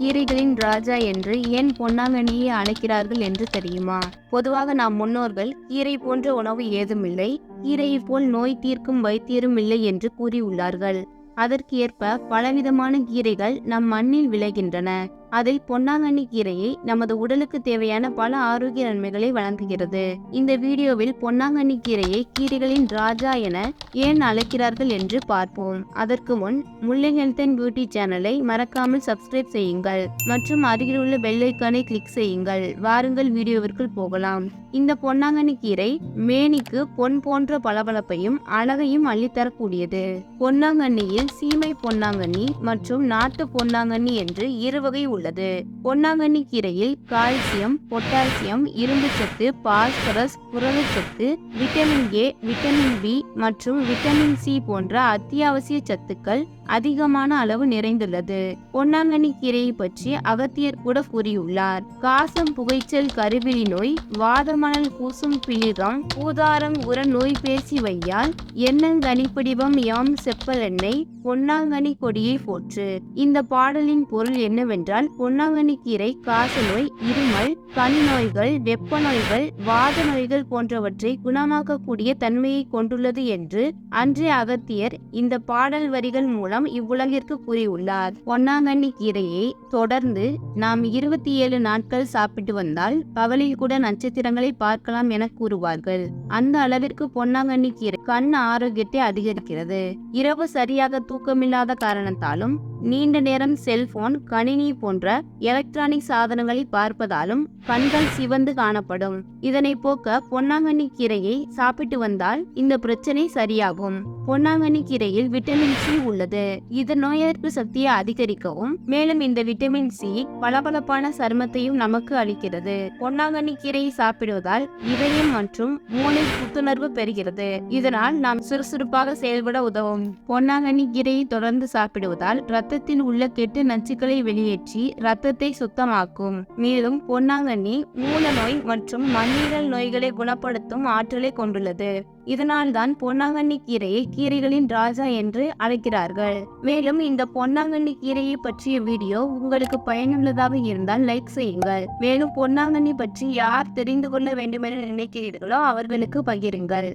கீரைகளின் ராஜா என்று ஏன் பொன்னாங்கண்ணியை அழைக்கிறார்கள் என்று தெரியுமா? பொதுவாக நாம் முன்னோர்கள் கீரை போன்ற உணவு ஏதுமில்லை கீரையைப் போல் நோய் தீர்க்கும் வைத்தியரும் இல்லை என்று கூறியுள்ளார்கள். அதற்கு ஏற்ப பலவிதமான கீரைகள் நம் மண்ணில் விளைகின்றன. அதில் பொன்னாங்கண்ணி கீரையை நமது உடலுக்கு தேவையான பல ஆரோக்கிய நன்மைகளை வழங்குகிறது. இந்த வீடியோவில் பொன்னாங்கண்ணி கீரையை கீரைகளின் ராஜா என ஏன் அழைக்கிறார்கள் என்று பார்ப்போம். அதற்கு முன் முல்லை ஹெல்த் அண்ட் பியூட்டி சேனலை மறக்காமல் சப்ஸ்கிரைப் செய்யுங்கள். மற்றும் அருகில் உள்ள பெல் ஐக்கானை கிளிக் செய்யுங்கள். வாருங்கள் வீடியோவிற்குள் போகலாம். இந்த பொன்னாங்கண்ணி கீரை மேனிக்கு பொன் போன்ற பளபளப்பையும் அழகையும் அள்ளித்தரக்கூடியது. பொன்னாங்கண்ணியில் சீமை பொன்னாங்கண்ணி மற்றும் நாட்டு பொன்னாங்கண்ணி என்று இரு வகை உள்ளது. பொன்னாங்கண்ணி கீரையில் கால்சியம் பொட்டாசியம் இரும்பு சத்து பாஸ்பரஸ் புரதச்சத்து விட்டமின் ஏ விட்டமின் பி மற்றும் விட்டமின் சி போன்ற அத்தியாவசிய சத்துக்கள் அதிகமான அளவு நிறைந்துள்ளது. பொன்னாங்கண்ணி கீரையை பற்றி அகத்தியர் கூட கூறியுள்ளார். காசம் புகைச்சல் கருவிழி நோய் வாதமணல் கூசும் பிளிரம் பூதாரம் உர நோய் பேசி வையால் எண்ணங்கனிப்பிடிவம் யாம் செப்பல் எண்ணெய் பொன்னாங்கனி கொடியை போற்று. இந்த பாடலின் பொருள் என்னவென்றால் பொன்னாங்கனி கீரை காசநோய் இருமல் கண் நோய்கள் வெப்ப நோய்கள் வாத நோய்கள் போன்றவற்றை குணமாக்கக்கூடிய தன்மையை கொண்டுள்ளது என்று அன்றைய அகத்தியர் இந்த பாடல் வரிகள் மூலம் இவ்வுலகிற்கு கூறியுள்ளார். பொன்னாங்கண்ணி கீரையை தொடர்ந்து நாம் இருபத்தி ஏழு நாட்கள் சாப்பிட்டு வந்தால் பகலில் கூட நட்சத்திரங்களை பார்க்கலாம் என கூறுவார்கள். அந்த அளவிற்கு பொன்னாங்கண்ணி கீரை கண் ஆரோக்கியத்தை அதிகரிக்கிறது. இரவு சரியாக தூக்கமில்லாத காரணத்தாலும் நீண்ட நேரம் செல்போன் கணினி போன்ற எலக்ட்ரானிக் சாதனங்களை பார்ப்பதாலும் கண்கள் சிவந்து காணப்படும். இதனை போக்க பொன்னாங்கண்ணி கீரையை சாப்பிட்டு வந்தால் இந்த பிரச்சனை சரியாகும். பொன்னாங்கண்ணி கீரையில் விட்டமின் சி உள்ளது. இது நோய் எதிர்ப்பு சக்தியை அதிகரிக்கவும் மேலும் இந்த விட்டமின் சி பளபளப்பான சருமத்தையும் நமக்கு அளிக்கிறது. பொன்னாங்கண்ணி கீரையை சாப்பிடுவதால் இதயம் மற்றும் மூளை புத்துணர்வு பெறுகிறது. இதனால் நாம் சுறுசுறுப்பாக செயல்பட உதவும். பொன்னாங்கண்ணி கீரையை தொடர்ந்து சாப்பிடுவதால் ரத்தத்தில் உள்ள கெட்ட நச்சுக்களை வெளியேற்றி ரத்தத்தை சுத்தமாக்கும். மேலும் பொன்னாங்கண்ணி மூல நோய் மற்றும் மண்ணீரல் நோய்களை குணப்படுத்தும் ஆற்றலை கொண்டுள்ளது. இதனால்தான் பொன்னாங்கண்ணி கீரையை கீரைகளின் ராஜா என்று அழைக்கிறார்கள். மேலும் இந்த பொன்னாங்கண்ணி கீரையை பற்றிய வீடியோ உங்களுக்கு பயனுள்ளதாக இருந்தால் லைக் செய்யுங்கள். மேலும் பொன்னாங்கண்ணி பற்றி யார் தெரிந்து கொள்ள வேண்டுமென நினைக்கிறீர்களோ அவர்களுக்கு பகிருங்கள்.